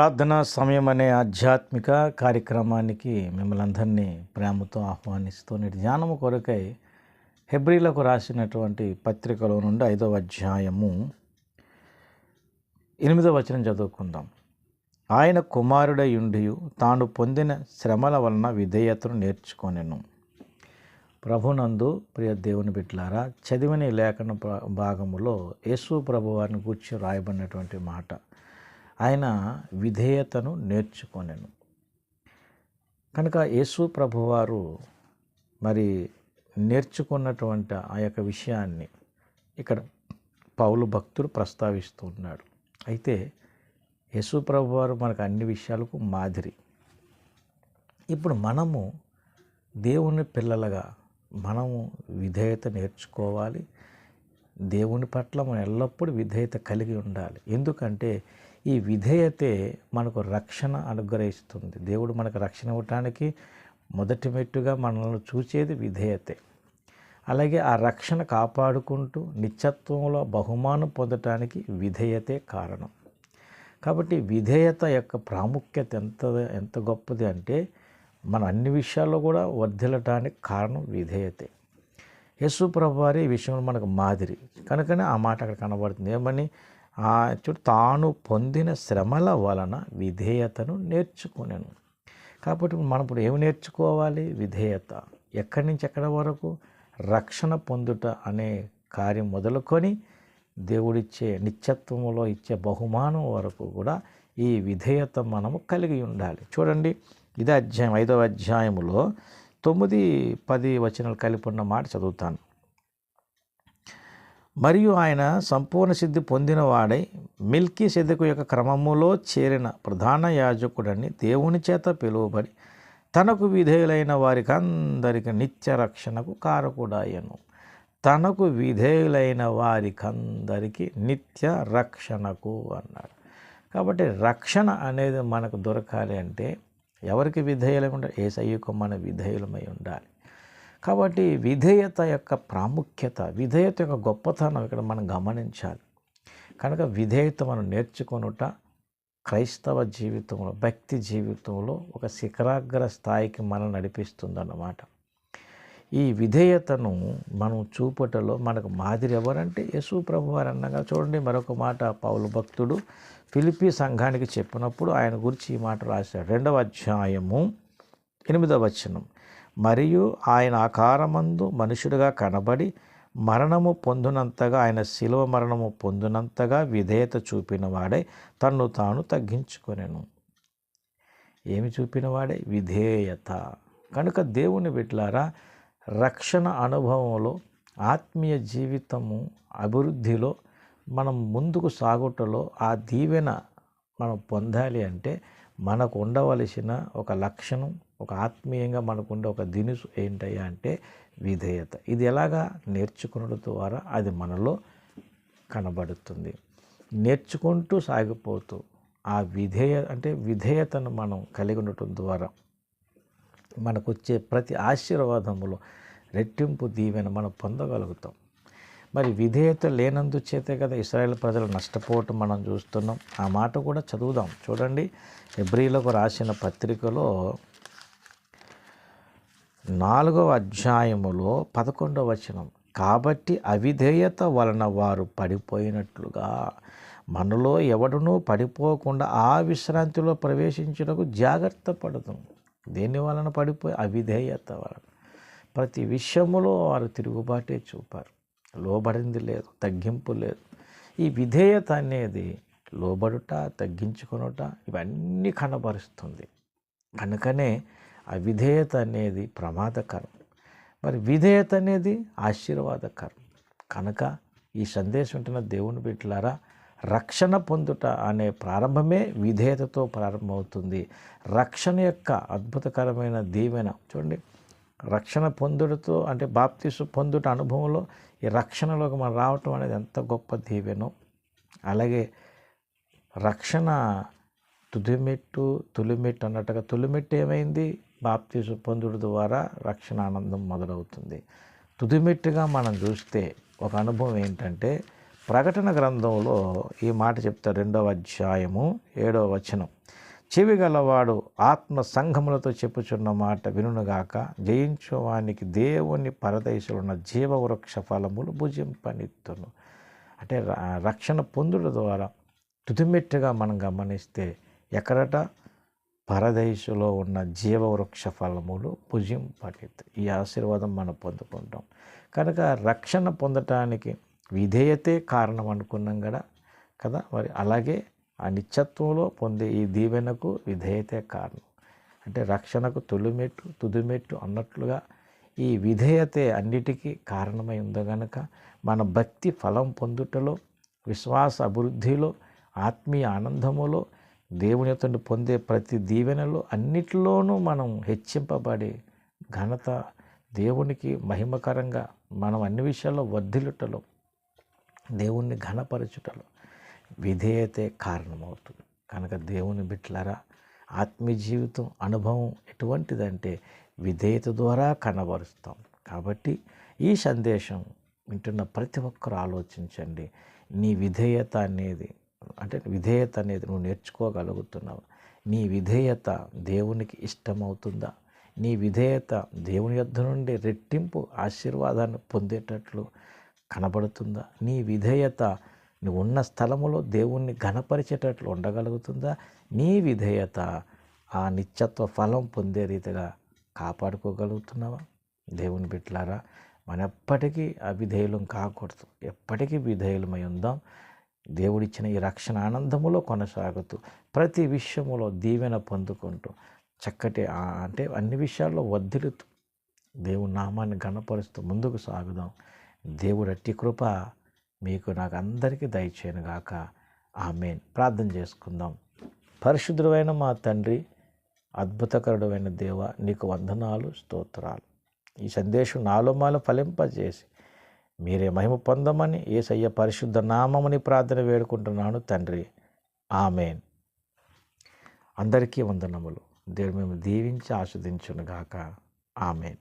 ప్రార్థనా సమయం అనే ఆధ్యాత్మిక కార్యక్రమానికి మిమ్మల్ని అందరినీ ప్రేమతో ఆహ్వానిస్తూ నేటి ధ్యానము కొరకై హెబ్రిలకు రాసినటువంటి పత్రికలో నుండి ఐదవ అధ్యాయము ఎనిమిదవ వచనం చదువుకుందాం. ఆయన కుమారుడయుండియు తాను పొందిన శ్రమల వలన విధేయతను నేర్చుకొనెను. ప్రభునందు ప్రియ దేవుని బిడ్డలారా చదివిన లేఖన భా- భాగములో యేసు ప్రభు వారిని గూర్చి రాయబడినటువంటి మాట. ఆయన విధేయతను నేర్చుకొనెను. కనుక యేసు ప్రభువారు మరి నేర్చుకున్నటువంటి ఆ యొక్క విషయాన్ని ఇక్కడ పౌలు భక్తుడు ప్రస్తావిస్తున్నాడు అయితే యేసు ప్రభువారు మనకు అన్ని విషయాలకు మాదిరి. ఇప్పుడు మనము దేవుని పిల్లలుగా మనము విధేయత నేర్చుకోవాలి. దేవుని పట్ల మనం ఎల్లప్పుడూ విధేయత కలిగి ఉండాలి. ఎందుకంటే ఈ విధేయతే మనకు రక్షణ అనుగ్రహిస్తుంది. దేవుడు మనకు రక్షణ ఇవ్వటానికి మొదటి మెట్టుగా మనల్ని చూసేది విధేయతే. అలాగే ఆ రక్షణ కాపాడుకుంటూ నిత్యత్వంలో బహుమానం పొందటానికి విధేయతే కారణం. కాబట్టి విధేయత యొక్క ప్రాముఖ్యత ఎంత ఎంత గొప్పది అంటే మన అన్ని విషయాల్లో కూడా వర్ధిల్లటానికి కారణం విధేయతే. యేసు ప్రభువారి ఈ విషయంలో మనకు మాదిరి. కనుకనే ఆ మాట అక్కడ కనబడుతుంది. ఏమని? చూడు తాను పొందిన శ్రమల వలన విధేయతను నేర్చుకునేను. కాబట్టి మనం ఇప్పుడు ఏమి నేర్చుకోవాలి? విధేయత. ఎక్కడి నుంచి ఎక్కడ వరకు? రక్షణ పొందుట అనే కార్యం మొదలుకొని దేవుడిచ్చే నిత్యత్వంలో ఇచ్చే బహుమానం వరకు కూడా ఈ విధేయత మనము కలిగి ఉండాలి. చూడండి ఇదే అధ్యాయం ఐదవ అధ్యాయంలో తొమ్మిది పది వచనాలు కలిపి ఉన్న మాట చదువుతాను. మరియు ఆయన సంపూర్ణ సిద్ధి పొందినవాడై మిల్కీ సిద్ధకు యొక్క క్రమములో చేరిన ప్రధాన యాజకుడని దేవుని చేత పిలువబడి తనకు విధేయులైన వారికి అందరికి నిత్య రక్షణకు కారకుడాయను. తనకు విధేయులైన వారికందరికీ నిత్య రక్షణకు అన్నాడు. కాబట్టి రక్షణ అనేది మనకు దొరకాలి అంటే ఎవరికి విధేయులై ఉండాలి ఏసయ్యకు మన విధేయులమై ఉండాలి. కాబట్టి విధేయత యొక్క ప్రాముఖ్యత విధేయత యొక్క గొప్పతనం ఇక్కడ మనం గమనించాలి. కనుక విధేయత మనం నేర్చుకొనుట క్రైస్తవ జీవితంలో భక్తి జీవితంలో ఒక శిఖరాగ్ర స్థాయికి మనం నడిపిస్తుందన్నమాట. ఈ విధేయతను మనం చూపటలో మనకు మాదిరి ఎవరంటే యేసు ప్రభు వారు అన్నగా చూడండి మరొక మాట పౌలు భక్తుడు ఫిలిపి సంఘానికి చెప్పినప్పుడు ఆయన గురించి ఈ మాట రాశాడు. రెండవ అధ్యాయము ఎనిమిదవ వచనం. మరియు ఆయన ఆకారమందు మనుషుడుగా కనబడి మరణము పొందినంతగా ఆయన శిలువ మరణము పొందినంతగా విధేయత చూపినవాడే తన్ను తాను తగ్గించుకొనెను. ఏమి చూపినవాడే విధేయత. కనుక దేవుని బిడ్డలారా రక్షణ అనుభవంలో ఆత్మీయ జీవితము అభివృద్ధిలో మనం ముందుకు సాగుటలో ఆ దీవెన మనం పొందాలి అంటే మనకు ఉండవలసిన ఒక లక్షణం ఒక ఆత్మీయంగా మనకు ఉండే ఒక దినుసు ఏంటయ్యా అంటే విధేయత. ఇది ఎలాగా? నేర్చుకున్న ద్వారా అది మనలో కనబడుతుంది. నేర్చుకుంటూ సాగిపోతూ ఆ విధేయ అంటే విధేయతను మనం కలిగి ఉండటం ద్వారా మనకు వచ్చే ప్రతి ఆశీర్వాదములో రెట్టింపు దీవెన మనం పొందగలుగుతాం. మరి విధేయత లేనందు చేతే కదా ఇస్రాయేల్ ప్రజలు నష్టపోవటం మనం చూస్తున్నాం. ఆ మాట కూడా చదువుదాం. చూడండి. ఎబ్రిలకు రాసిన పత్రికలో నాలుగవ అధ్యాయములో పదకొండవ వచనం. కాబట్టి అవిధేయత వలన వారు పడిపోయినట్లుగా మనలో ఎవడునూ పడిపోకుండా ఆ విశ్రాంతిలో ప్రవేశించుటకు జాగ్రత్త పడదు. దేని వలన పడిపోయి? అవిధేయత వలన. ప్రతి విషయములో వారు తిరుగుబాటే చూపారు. లోబడింది లేదు తగ్గింపు లేదు. ఈ విధేయత అనేది లోబడుట తగ్గించుకొనుట ఇవన్నీ కనబరుస్తుంది. కనుకనే అవిధేయత అనేది ప్రమాదకరం. మరి విధేయత అనేది ఆశీర్వాదకరం. కనుక ఈ సందేశం ఉంటున్న దేవుని బిడ్డలారా రక్షణ పొందుట అనే ప్రారంభమే విధేయతతో ప్రారంభమవుతుంది. రక్షణ యొక్క అద్భుతకరమైన దీవెన. చూడండి రక్షణ పొందుడుతో అంటే బాప్తిసు పొందుట అనుభవంలో ఈ రక్షణలోకి మనం రావటం అనేది ఎంత గొప్ప దీవెనో. అలాగే రక్షణ తుదిమెట్టు తులిమెట్టు అన్నట్టుగా తులిమెట్టు ఏమైంది? బాప్తిసు పొందుడు ద్వారా రక్షణ ఆనందం మొదలవుతుంది. తుదిమెట్టుగా మనం చూస్తే ఒక అనుభవం ఏంటంటే ప్రకటన గ్రంథంలో ఈ మాట చెప్తారు రెండవ అధ్యాయము ఏడవ వచనం. చెవి గలవాడు ఆత్మ సంఘములతో చెప్పుచున్న మాట వినుగాక జయించువానికి దేవుని పరదేశులున్న జీవవృక్ష ఫలములు భుజింపనిత్తును. అంటే రక్షణ పొందుడు ద్వారా తుదిమెట్టుగా మనం గమనిస్తే ఎక్కడట? పరదేశులో ఉన్న జీవవృక్ష ఫలములు భుజింపనిత్తు ఈ ఆశీర్వాదం మనం పొందుకుంటాం. కనుక రక్షణ పొందటానికి విధేయతే కారణం అనుకున్నాం కదా కదా? మరి అలాగే ఆ నిత్యత్వంలో పొందే ఈ దీవెనకు విధేయతే కారణం. అంటే రక్షణకు తొలిమెట్టు తుదిమెట్టు అన్నట్లుగా ఈ విధేయతే అన్నిటికీ కారణమై ఉందో గనక మన భక్తి ఫలం పొందుటలో విశ్వాస అభివృద్ధిలో ఆత్మీయ ఆనందములో దేవుని యొక్క పొందే ప్రతి దీవెనలో అన్నిటిలోనూ మనం హెచ్చింపబడి ఘనత దేవునికి మహిమకరంగా మనం అన్ని విషయాల్లో వర్ధిల్లుటలో దేవుణ్ణి ఘనపరచుటలో విధేయతే కారణమవుతుంది. కనుక దేవుని బిట్లరా ఆత్మీయ జీవితం అనుభవం ఎటువంటిదంటే విధేయత ద్వారా కనబరుస్తాం. కాబట్టి ఈ సందేశం వింటున్న ప్రతి ఒక్కరు ఆలోచించండి. నీ విధేయత అనేది అంటే విధేయత అనేది నువ్వు నేర్చుకోగలుగుతున్నావు. నీ విధేయత దేవునికి ఇష్టమవుతుందా? నీ విధేయత దేవుని యొద్ద నుండి రెట్టింపు ఆశీర్వాదాన్ని పొందేటట్లు కనబడుతుందా? నీ విధేయత నువ్వు ఉన్న స్థలములో దేవుణ్ణి ఘనపరిచేటట్లు ఉండగలుగుతుందా? నీ విధేయత ఆ నిత్యత్వ ఫలం పొందే రీతిగా కాపాడుకోగలుగుతున్నావా? దేవుని బిట్లారా మన ఎప్పటికీ అవిధేయులం కాకూడదు. ఎప్పటికీ విధేయులమై ఉందాం. దేవుడిచ్చిన ఈ రక్షణ ఆనందములో కొనసాగుతూ ప్రతి విషయములో దీవెన పొందుకుంటూ చక్కటి అంటే అన్ని విషయాల్లో వర్ధిల్లుతూ దేవుడి నామాన్ని గణపరుస్తూ ముందుకు సాగుదాం. దేవుడు అట్టి కృప మీకు నాకు అందరికీ దయచేయను గాక. ఆమెన్. ప్రార్థన చేసుకుందాం. పరిశుద్ధుడైన మా తండ్రి అద్భుతకరుడమైన దేవ నీకు వందనాలు స్తోత్రాలు. ఈ సందేశం నాలో మాలో ఫలింపజేసి మీరే మహిమ పొందమని ఏసయ్య పరిశుద్ధ నామమని ప్రార్థన వేడుకుంటున్నాను తండ్రి. ఆమెన్. అందరికీ వందనములు. దేవుడు మేము దీవించి ఆస్వాదించును గాక ఆమెన్.